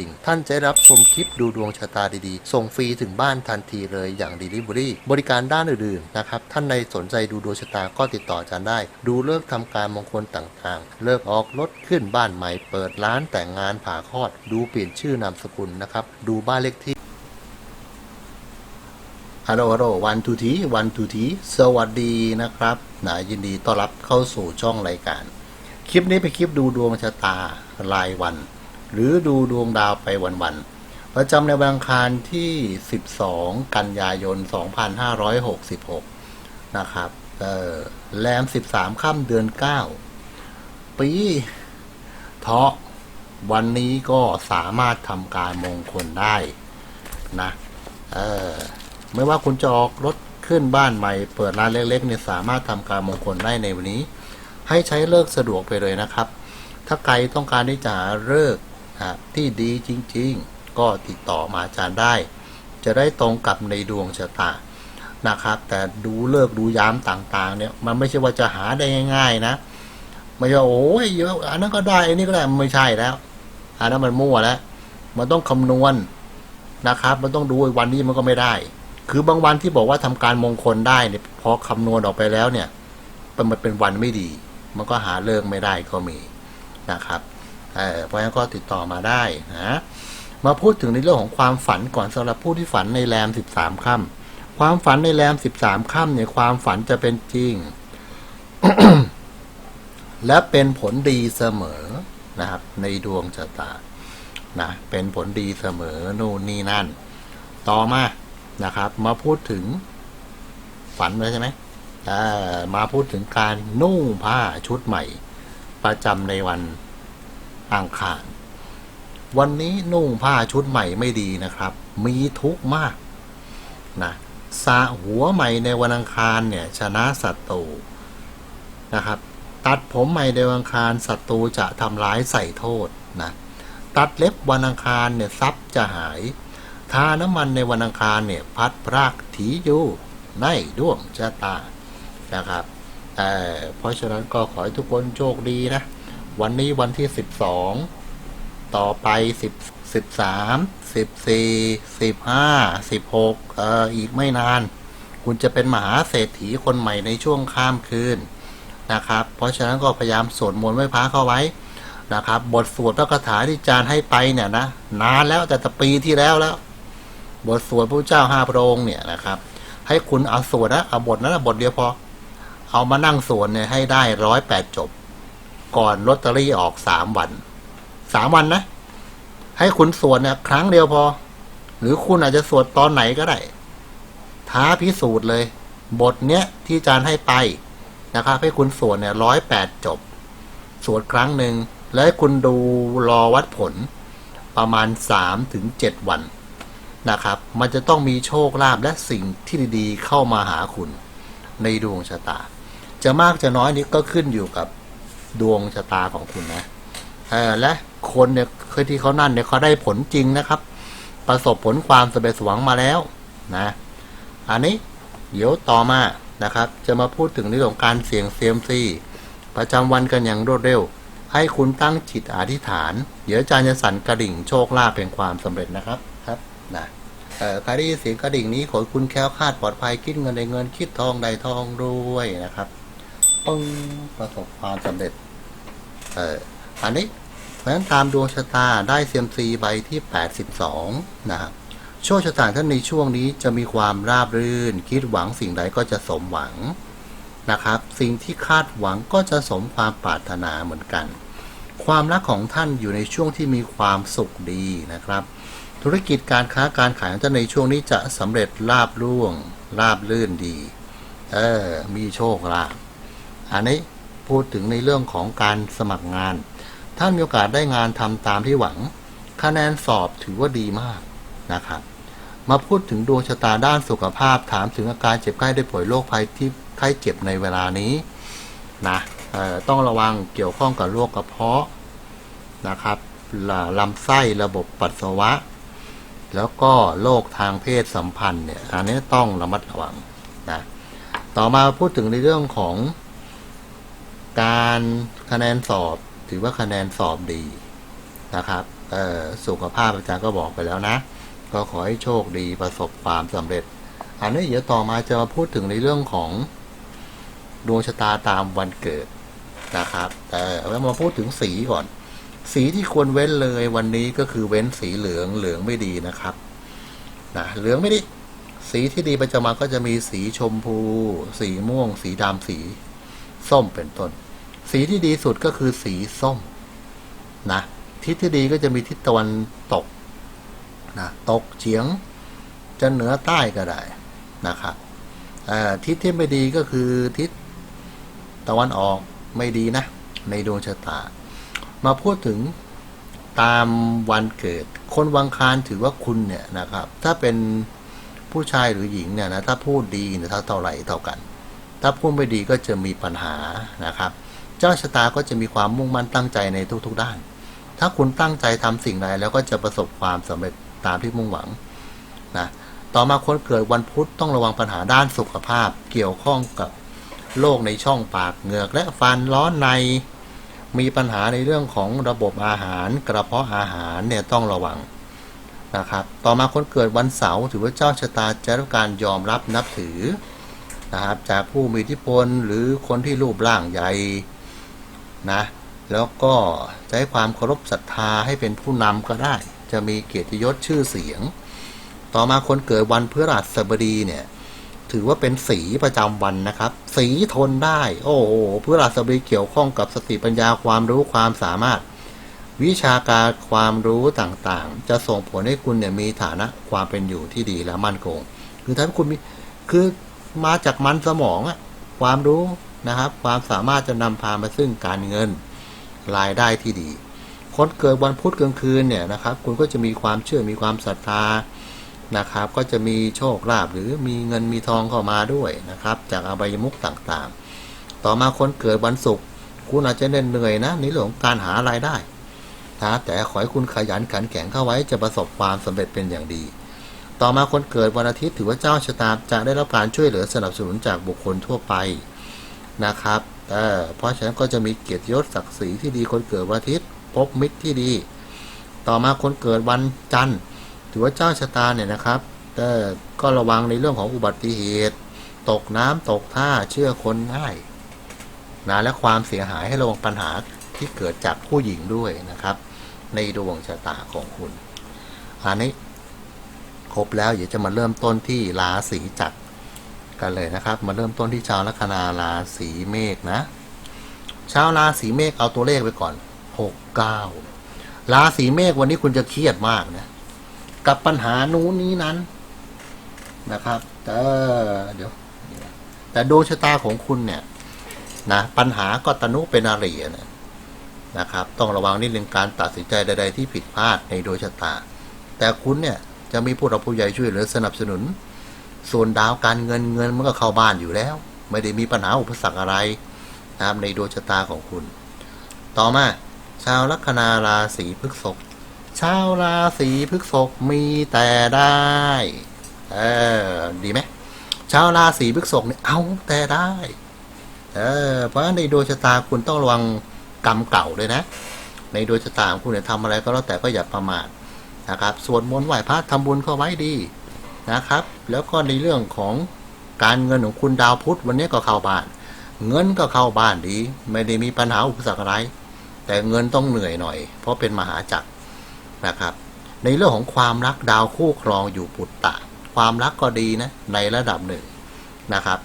ดิ่ง ท่านจะได้รับชมคลิปดูดวงชะตาดีๆ ส่งฟรีถึงบ้านทันทีเลยอย่าง Delivery บริการด้านอื่นๆนะครับ ท่านใดสนใจดูดวงชะตาก็ติดต่ออาจารย์ได้ ดูเลิกษ์ทำการมงคลต่างๆ เลิกออกรถขึ้นบ้านใหม่ เปิดร้านแต่งงานผ่าคลอด ดูเปลี่ยนชื่อนามสกุลนะครับ ดูบ้านเลขที่ฮัลโหลฮัลโหลวันทูทีวันทูทีสวัสดีนะครับนะยินดีต้อนรับเข้าสู่ช่องรายการ คลิปนี้เป็นคลิปดูดวงชะตารายวัน หรือดูดวงดาวไปวันๆประจำในวันอังคารที่ 12 กันยายน 2566 นะครับเออแรม 13 ค่ำเดือน 9 ปีเทาะวันนี้ก็สามารถทำการมงคลได้นะเออไม่ว่าคุณจะออกรถขึ้นบ้านใหม่ เปิดร้านเล็กๆเนี่ยสามารถทำการมงคลได้ในวันนี้ ให้ใช้เลิกสะดวกไปเลยนะครับ ถ้าใครต้องการที่จะเลิก ษ์นะที่ดีจริงๆ ก็ติดต่อมาอาจารย์ได้ จะได้ตรงกับในดวงชะตานะครับ แต่ดูเลิกดูยามต่างๆ เนี่ย มันไม่ใช่ว่าจะหาได้ง่าย ๆ นะไม่ใช่ว่าโอ้ยเยอะอันนั้นก็ได้อันนี้ก็ได้ไม่ใช่แล้วอันนั้นมันมั่วแล้วมันต้องคำนวณนะครับ มันต้องดูวันนี้มันก็ไม่ได้ คือบางวันที่บอกว่าทำการมงคลได้เนี่ยพอคำนวณออกไปแล้วเนี่ยมันเป็นวันไม่ดี มันก็หาเลิกไม่ได้ก็มีนะครับ เออพราะฉะนั้นก็ติดต่อมาได้นะมาพูดถึงในเรื่องของความฝันก่อนสำหรับผู้ที่ฝันในแรม 13ค่ำความฝันในแรม 13ค่ำเนี่ยความฝันจะเป็นจริง และเป็นผลดีเสมอนะครับ ในดวงชะตานะเป็นผลดีเสมอนู่นนี่นั่น ต่อมานะครับ มาพูดถึงฝันเลยใช่ไหมมาพูดถึงการนุ่งผ้าชุดใหม่ ประจำในวัน อังคาร วันนี้นุ่งผ้าชุดใหม่ไม่ดีนะครับ มีทุกข์มากนะสะหัวใหม่ในวันอังคารเนี่ยชนะศัตรูนะครับ ตัดผมใหม่ในวันอังคารศัตรูจะทำร้ายใส่โทษนะตัดเล็บวันอังคารเนี่ยทรัพย์จะหายทาน้ำมันในวันอังคารเนี่ยพัดพรากถีอยู่ในดวงชะตานะครับเอ่อเพราะฉะนั้นก็ขอให้ทุกคนโชคดีนะ วันนี้วันที่12ต่อไป10 13 14 15 16เอ่ออีกไม่นาน คุณจะเป็นมหาเศรษฐีคนใหม่ในช่วงข้ามคืนนะครับ เพราะฉะนั้นก็พยายามสวดมนต์ไหว้พระเข้าไว้นะครับ บทสวดพระคาถาที่อาจารย์ให้ไปเนี่ยนะนานแล้วแต่ต่ปีที่แล้วแล้ว บทสวดพระเจ้าห้าพระองค์เนี่ยนะครับ ให้คุณเอาสวดนะเอาบทนั้นนะบทเดียวพอ เอามานั่งสวดเนี่ยให้ได้ร้อยแปดจบ ก่อนลอตเตอรี่ออกสามวันสามวันนะ ให้คุณสวดเนี่ยครั้งเดียวพอ หรือคุณอาจจะสวดตอนไหนก็ได้ ท้าพิสูจน์เลย บทเนี้ยที่อาจารย์ให้ไปนะครับ ให้คุณสวดเนี่ยร้อยแปดจบ สวดครั้งหนึ่งแล้วให้คุณดูรอวัดผลประมาณ3-7ถึง7วันนะครับ มันจะต้องมีโชคลาภและสิ่งที่ดีๆ เข้ามาหาคุณในดวงชะตา จะมากจะน้อยนี้ก็ขึ้นอยู่กับ ดวงชะตาของคุณนะเออและคนเนี่ยเคยที่เขานั่นเนี่ยเขาได้ผลจริงนะครับ ประสบผลความสำเร็จสมหวังมาแล้วนะ อันนี้เดี๋ยวต่อมานะครับ จะมาพูดถึงเรื่องของการเสี่ยงเซียมซีประจำวันกันอย่างรวดเร็ว ให้คุณตั้งจิตอธิษฐาน เดี๋ยวอาจารย์จะสั่นกระดิ่งโชคลาภเป็นความสำเร็จนะครับครับนะเอ่อใครได้ยินเสียงกระดิ่งนี้ขอให้คุณแค้วคาดปลอดภัยคิดเงินได้เงินคิดทองได้ทองรวยนะครับ ปึ้งประสบความสำเร็จ เอออันนี้เพราะฉะนั้นตามดวงชะตาได้เซียมซีใบที่ 82 นะครับโชคชะตาท่านในช่วงนี้จะมีความราบรื่น คิดหวังสิ่งใดก็จะสมหวังนะครับ สิ่งที่คาดหวังก็จะสมความปรารถนาเหมือนกัน ความรักของท่านอยู่ในช่วงที่มีความสุขดีนะครับ ธุรกิจการค้าการขายของท่านในช่วงนี้จะสำเร็จราบรื่วงราบลื่นดี เออ มีโชคลาภ อันนี้พูดถึงในเรื่องของการสมัครงาน ท่านมีโอกาสได้งานทำตามที่หวัง คะแนนสอบถือว่าดีมากนะครับ มาพูดถึงดวงชะตาด้านสุขภาพ ถามถึงอาการเจ็บไข้ได้ป่วยโรคภัยที่ไข้เจ็บในเวลานี้นะต้องระวังเกี่ยวข้องกับโรคกระเพาะนะครับลลำไส้ระบบปัสสาวะ แล้วก็โรคทางเพศสัมพันธ์เนี่ยอันนี้ต้องระมัดระวังนะต่อมาพูดถึงในเรื่องของ การคะแนนสอบ ถือว่าคะแนนสอบดีนะครับสุขภาพอาจารย์ก็บอกไปแล้วนะ ก็ขอให้โชคดีประสบความสำเร็จ อันนี้เดี๋ยวต่อมาจะมาพูดถึงในเรื่องของดวงชะตาตามวันเกิดนะครับแต่แล้วมาพูดถึงสีก่อน สีที่ควรเว้นเลยวันนี้ก็คือเว้นสีเหลืองเหลืองไม่ดีนะครับนะเหลืองไม่ดี สีที่ดีประจำมาก็จะมีสีชมพู สีม่วง สีดำสี ส้มเป็นต้น สีที่ดีสุดก็คือสีส้มนะทิศที่ดีก็จะมีทิศตะวันตกนะตกเฉียงจะเหนือใต้ก็ได้นะครับทิศที่ไม่ดีก็คือทิศตะวันออกไม่ดีนะ ในดวงชะตา มาพูดถึงตามวันเกิด คนวังคารถือว่าคุณเนี่ยนะครับ ถ้าเป็นผู้ชายหรือหญิงเนี่ยนะถ้าพูดดีเนี่ยเท่าเท่าไหร่เท่ากัน ถ้าพูดไม่ดีก็จะมีปัญหานะครับ จ้าชะตาก็จะมีความมุ่งมั่นตั้งใจในทุกๆด้าน ถ้าคุณตั้งใจทำสิ่งใดแล้วก็จะประสบความสำเร็จตามที่มุ่งหวังนะต่อมาคนเกิดวันพุธต้องระวังปัญหาด้านสุขภาพ เกี่ยวข้องกับโรคในช่องปากเหงือก และฟันร้อนใน มีปัญหาในเรื่องของระบบอาหาร กระเพาะอาหารเนี่ยต้องระวังนะครับต่อมาคนเกิดวันเสาร์ถือว่าเจ้าชะตาจะรับการยอมรับนับถือนะครับจากผู้มีอิทธิพลหรือคนที่รูปร่างใหญ่ นะแล้วก็ใช้ความเคารพศรัทธาให้เป็นผู้นำก็ได้ จะมีเกียรติยศชื่อเสียง ต่อมาคนเกิดวันพฤหัสบดีเนี่ยถือว่าเป็นสีประจำวันนะครับ สีทนได้ โอ้โหพฤหัสบดีเกี่ยวข้องกับสติปัญญาความรู้ความสามารถ วิชาการความรู้ต่างๆ จะส่งผลให้คุณเนี่ยมีฐานะความเป็นอยู่ที่ดีและมั่นคง คือถ้าคุณมีคือมาจากมันสมองอะความรู้ นะครับ ความสามารถจะนำพามาซึ่งการเงินรายได้ที่ดีคนเกิดวันพุธกลางคืนเนี่ยนะครับ คุณก็จะมีความเชื่อมีความศรัทธานะครับ ก็จะมีโชคลาภหรือมีเงินมีทองเข้ามาด้วยนะครับ จากอบายมุขต่างๆ ต่อมาคนเกิดวันศุกร์คุณอาจจะเหนื่อยนะในเรื่องของการหารายได้นะแต่ขอให้คุณขยันขันแข็งเข้าไว้จะประสบความสำเร็จเป็นอย่างดี ต่อมาคนเกิดวันอาทิตย์ถือว่าเจ้าชะตาจะได้รับการช่วยเหลือสนับสนุนจากบุคคลทั่วไป นะครับเออเพราะฉะนั้นก็จะมีเกียรติยศศักดิ์ศรีที่ดีคนเกิดวันอาทิตย์พบมิตรที่ดี ต่อมาคนเกิดวันจันทร์ ถือว่าเจ้าชะตาเนี่ยนะครับเออก็ระวังในเรื่องของอุบัติเหตุ ตกน้ำตกท่าเชื่อคนง่ายนะและความเสียหายให้ระวังปัญหาที่เกิดจากผู้หญิงด้วยนะครับ ในดวงชะตาของคุณอันนี้ครบแล้วเดี๋ยวจะมาเริ่มต้นที่ราศีจักร กันเลยนะครับ มาเริ่มต้นที่ชาวลัคนาราศีเมษนะ ชาวราศีเมษเอาตัวเลขไปก่อนหกเก้าราศีเมษวันนี้คุณจะเครียดมากนะ กับปัญหานู้นนี้นั้นนะครับแต่เดี๋ยว แต่ดวงชะตาของคุณเนี่ย นะ ปัญหาก็ตนุเป็นอารีนะนะครับ ต้องระวังนิดนึงการตัดสินใจใด ๆ ที่ผิดพลาดในดวงชะตา แต่คุณเนี่ยจะมีผู้รับผู้ใหญ่ช่วยเหลือสนับสนุน ส่วนดาวการเงินเงินมันก็เข้าบ้านอยู่แล้ว ไม่ได้มีปัญหาอุปสรรคอะไรนะครับในดวงชะตาของคุณ ต่อมา ชาวลัคนาราศีพฤษภชาวราศีพฤษภมีแต่ได้ เออดีไหมชาวราศีพฤษภเนี่ยเอาแต่ได้ เออเพราะในดวงชะตาคุณต้องระวังกรรมเก่าด้วยนะ ในดวงชะตาของคุณเนี่ยทำอะไรก็แล้วแต่ก็อย่าประมาทนะครับสวดมนต์ไหว้พระทำบุญเข้าไว้ดี นะครับ แล้วก็ในเรื่องของการเงินของคุณดาวพุธวันนี้ก็เข้าบ้าน เงินก็เข้าบ้านดี ไม่ได้มีปัญหาอุปสรรคอะไร แต่เงินต้องเหนื่อยหน่อย เพราะเป็นมหาจักรนะครับ ในเรื่องของความรักดาวคู่ครองอยู่ปุตตะ ความรักก็ดีนะในระดับหนึ่งนะครับ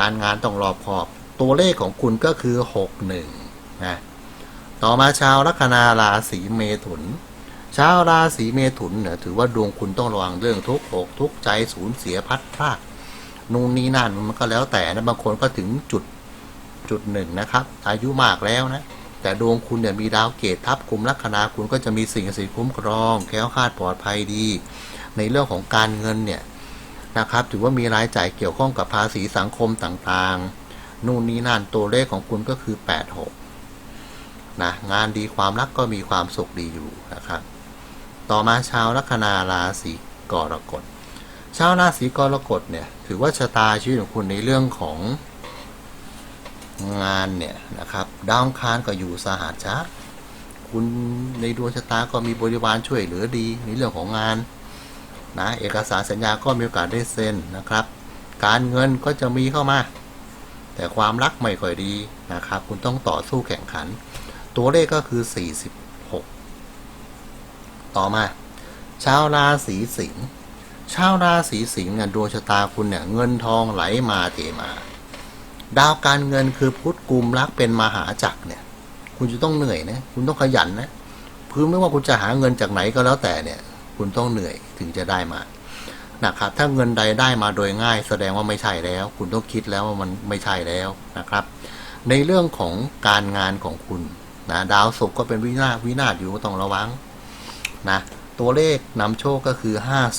การงานต้องรอบคอบ ตัวเลขของคุณก็คือหกหนึ่งนะต่อมาชาวลัคนาราศีเมถุน ชาวราศีเมถุนเนี่ยถือว่าดวงคุณต้องระวังเรื่องทุกข์อกทุกข์ใจสูญเสียพัดพลาดนู่นนี่นั่นมันก็แล้วแต่นะบางคนก็ถึงจุดจุดหนึ่งนะครับ อายุมากแล้วนะ แต่ดวงคุณเนี่ยมีดาวเกตทับกลุ่มลัคนาคุณก็จะมีสิ่งศักดิ์สิทธิ์คุ้มครองแคล้วคลาดปลอดภัยดี ในเรื่องของการเงินเนี่ยนะครับ ถือว่ามีรายจ่ายเกี่ยวข้องกับภาษีสังคมต่างๆ นู่นนี่นั่นตัวเลขของคุณก็คือ 86นะงานดีความรักก็มีความสุขดีอยู่นะครับ ต่อมาชาวลัคนาราศีกรกฎ ชาวราศีกรกฎเนี่ยถือว่าชะตาชีวิตของคุณในเรื่องของงานเนี่ยนะครับดาวคารก็อยู่สหัสชะคุณในดวงชะตาก็มีบริวารช่วยเหลือดีในเรื่องของงานนะเอกสารสัญญาก็มีโอกาสได้เซ็นนะครับ การเงินก็จะมีเข้ามา แต่ความรักไม่ค่อยดีนะครับ คุณต้องต่อสู้แข่งขัน ตัวเลขก็คือ46 ต่อมา ชาวราศีสิงห์ชาวราศีสิงห์เนี่ยดวงชะตาคุณเนี่ยเงินทองไหลมาเทมา ดาวการเงินคือพุทธกุมรักเป็นมหาจักรเนี่ย คุณจะต้องเหนื่อยนะคุณต้องขยันนะพื้นไม่ว่าคุณจะหาเงินจากไหนก็แล้วแต่เนี่ย คุณต้องเหนื่อยถึงจะได้มานะครับถ้าเงินใดได้มาโดยง่าย แสดงว่าไม่ใช่แล้ว คุณต้องคิดแล้วว่ามันไม่ใช่แล้วนะครับ ในเรื่องของการงานของคุณนะดาวศุกร์ก็เป็นวินาศวินาศอยู่ก็ต้องระวัง นะตัวเลขนำโชคก็คือ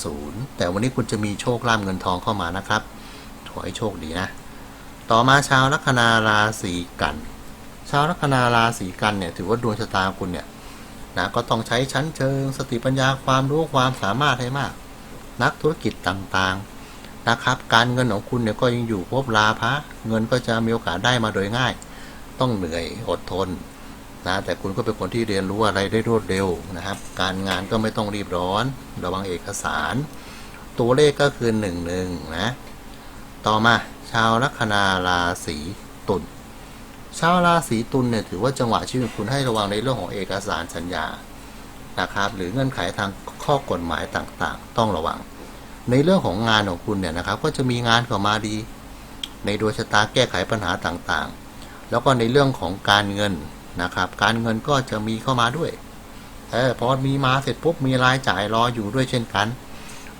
50 แต่วันนี้คุณจะมีโชคลาภเงินทองเข้ามานะครับ ขอให้โชคดีนะ ต่อมาชาวลัคนาราศีกัน ชาวลัคนาราศีกันเนี่ยถือว่าดวงชะตาคุณเนี่ยนะก็ต้องใช้ชั้นเชิง สติปัญญาความรู้ความสามารถให้มาก นักธุรกิจต่างๆนะครับ การเงินของคุณเนี่ยก็ยังอยู่พบลาภะเงินก็จะมีโอกาสได้มาโดยง่าย ต้องเหนื่อยอดทน นะแต่คุณก็เป็นคนที่เรียนรู้อะไรได้รวดเร็วนะครับ การงานก็ไม่ต้องรีบร้อน ระวังเอกสาร ตัวเลขก็คือหนึ่งหนึ่งนะ ต่อมาชาวลัคนาราศีตุลชาวราศีตุลเนี่ยถือว่าจังหวะชีวิตคุณให้ระวังในเรื่องของเอกสารสัญญานะครับหรือเงื่อนไขทางข้อกฎหมายต่างๆ ต้องระวัง ในเรื่องของงานของคุณเนี่ยนะครับก็จะมีงานเข้ามาดี ในดวงชะตาแก้ไขปัญหาต่างๆ แล้วก็ในเรื่องของการเงิน นะครับ การเงินก็จะมีเข้ามาด้วย เออพอมีมาเสร็จปุ๊บมีรายจ่ายรออยู่ด้วยเช่นกัน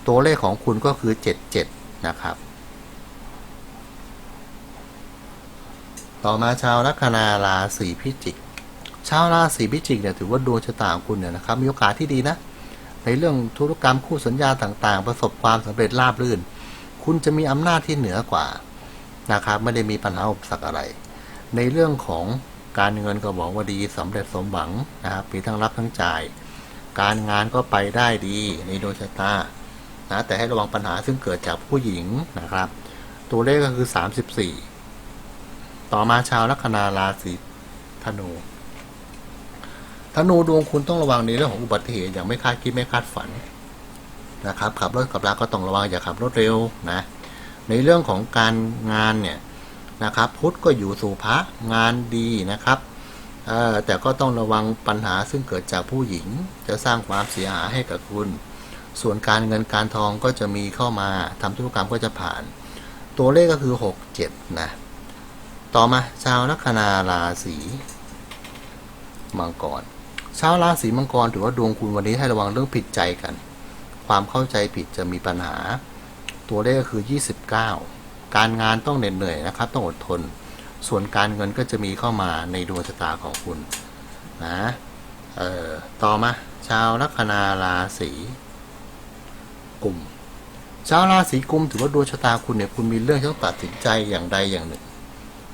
ตัวเลขของคุณก็คือ 77 นะครับ ต่อมาชาวลัคนาราศีพิจิก ชาวราศีพิจิกเนี่ยถือว่าดวงชะตาของคุณเนี่ยนะครับมีโอกาสที่ดีนะ ในเรื่องธุรกรรมคู่สัญญาต่างๆ ประสบความสำเร็จราบรื่น คุณจะมีอำนาจที่เหนือกว่านะครับไม่ได้มีปัญหาอุปสรรคอะไร ในเรื่องของ การเงินก็บอกว่าดีสำเร็จสมหวังนะครับมีทั้งรับทั้งจ่าย การงานก็ไปได้ดีในดวงชะตานะแต่ให้ระวังปัญหาซึ่งเกิดจากผู้หญิงนะครับ ตัวเลขก็คือ 34 ต่อมาชาวลัคนาราศีธนูธนูดวงคุณต้องระวังในเรื่องของอุบัติเหตุอย่างไม่คาดคิดไม่คาดฝันนะครับขับรถขับราก็ต้องระวังอย่าขับรถเร็วนะในเรื่องของการงานเนี่ย นะครับ พุทธก็อยู่สู่พระงานดีนะครับแต่ก็ต้องระวังปัญหาซึ่งเกิดจากผู้หญิง จะสร้างความเสียหายให้กับคุณ ส่วนการเงินการทองก็จะมีเข้ามาทำธุรกรรมก็จะผ่าน ตัวเลขก็คือ 6 7 นะ ต่อมาชาวลัคนาราศีมังกรชาวราศีมังกรถือว่าดวงคุณวันนี้ให้ระวังเรื่องผิดใจกัน ความเข้าใจผิดจะมีปัญหา ตัวเลขก็คือ 29 การงานต้องเหน็ดเหนื่อยนะครับ ต้องอดทน ส่วนการเงินก็จะมีเข้ามาในดวงชะตาของคุณนะเอ่อต่อมาชาวลัคนาราศีกุมชาวราศีกุมถือว่าดวงชะตาคุณเนี่ยคุณมีเรื่องที่ต้องตัดสินใจอย่างใดอย่างหนึ่ง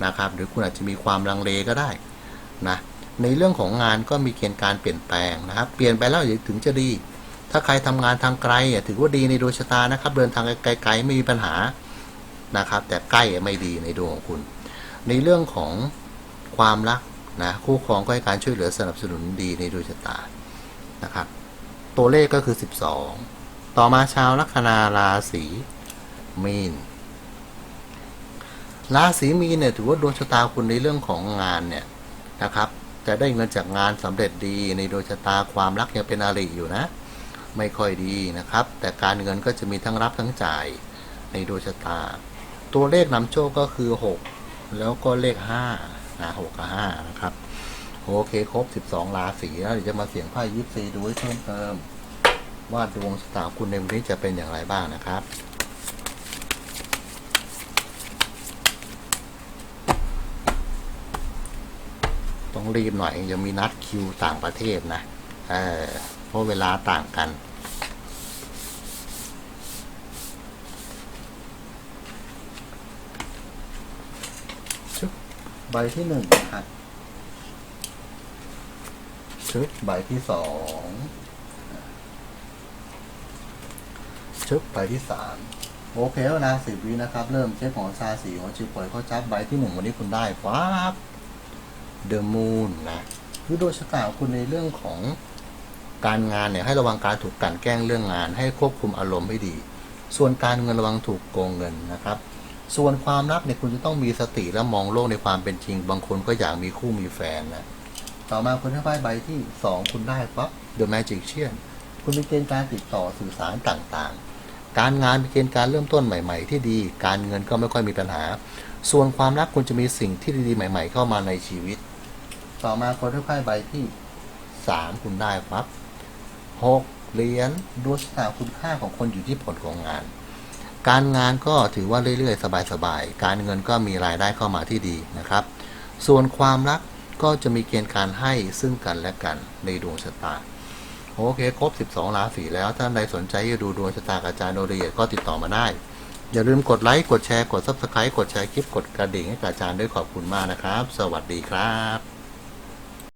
นะครับ หรือคุณอาจจะมีความลังเลก็ได้นะในเรื่องของงานก็มีเกณฑ์การเปลี่ยนแปลงนะครับ เปลี่ยนไปแล้วถึงจะดี ถ้าใครทำงานทางไกลถือว่าดีในดวงชะตานะครับ เดินทางไกลๆไม่มีปัญหา นะครับ แต่ใกล้ไม่ดีในดวงของคุณ ในเรื่องของความรักนะคู่ครองก็ให้การช่วยเหลือสนับสนุนดีในดวงชะตานะครับ ตัวเลขก็คือ 12 ต่อมาชาวลัคนาราศีมีนราศีมีนเนี่ยถือว่าดวงชะตาคุณในเรื่องของงานเนี่ยนะครับ จะได้เงินจากงานสำเร็จดีในดวงชะตาความรักยังเป็นอาริอยู่นะ ไม่ค่อยดีนะครับ แต่การเงินก็จะมีทั้งรับทั้งจ่ายในดวงชะตา ตัวเลขนำโชคก็คือ 6 แล้วก็เลข5นะ6กับ5นะครับ โอเคครบ 12 ราศีแล้วเดี๋ยวจะมาเสียงไพ่ยิปซีดูให้เพิ่มเติม ว่าดวงชะตาคุณในวันนี้จะเป็นอย่างไรบ้างนะครับต้องรีบหน่อยยังมีนัดคิวต่างประเทศนะเออเพราะเวลาต่างกัน ใบที่หนึ่งนะครับชึบใบที่สองชึบใบที่สามโอเคแล้วนะสิบวินะครับ เริ่มเช็คของซาสีของชิปปล่อยเขาจับใบที่หนึ่งวันนี้คุณได้ฟ้าบ The Moon นะคือโดยชะตาของคุณในเรื่องของการงานเนี่ยให้ระวังการถูกกลั่นแกล้งเรื่องงาน ให้ควบคุมอารมณ์ให้ดี ส่วนการเงินระวังถูกโกงเงินนะครับ ส่วนความรักเนี่ยคุณจะต้องมีสติและมองโลกในความเป็นจริง บางคนก็อยากมีคู่มีแฟนนะ ต่อมาคุณให้ไพ่ใบที่สองคุณได้ปั๊บ The Magician คุณมีเกณฑ์การติดต่อสื่อสารต่างๆ การงานมีเกณฑ์การเริ่มต้นใหม่ ๆ ที่ดี การเงินก็ไม่ค่อยมีปัญหา ส่วนความรักคุณจะมีสิ่งที่ดีๆใหม่ ๆ เข้ามาในชีวิต ต่อมาคนให้ไพ่ใบที่สามคุณได้ปั๊บหกเหรียญดวงชะตาคุณค่าของคนอยู่ที่ผลของงาน การงานก็ถือว่าเรื่อยๆ สบายๆ การเงินก็มีรายได้เข้ามาที่ดีนะครับ ส่วนความรักก็จะมีเกณฑ์การให้ซึ่งกันและกันในดวงชะตา โอเค ครบ 12 ราศีแล้ว ท่านใดสนใจจะดูดวงชะตากับอาจารย์โดยละเอียดก็ติดต่อมาได้ อย่าลืมกดไลค์กดแชร์กด Subscribe กดแชร์คลิปกดกระดิ่งให้กับอาจารย์ด้วยขอบคุณมากนะครับ สวัสดีครับ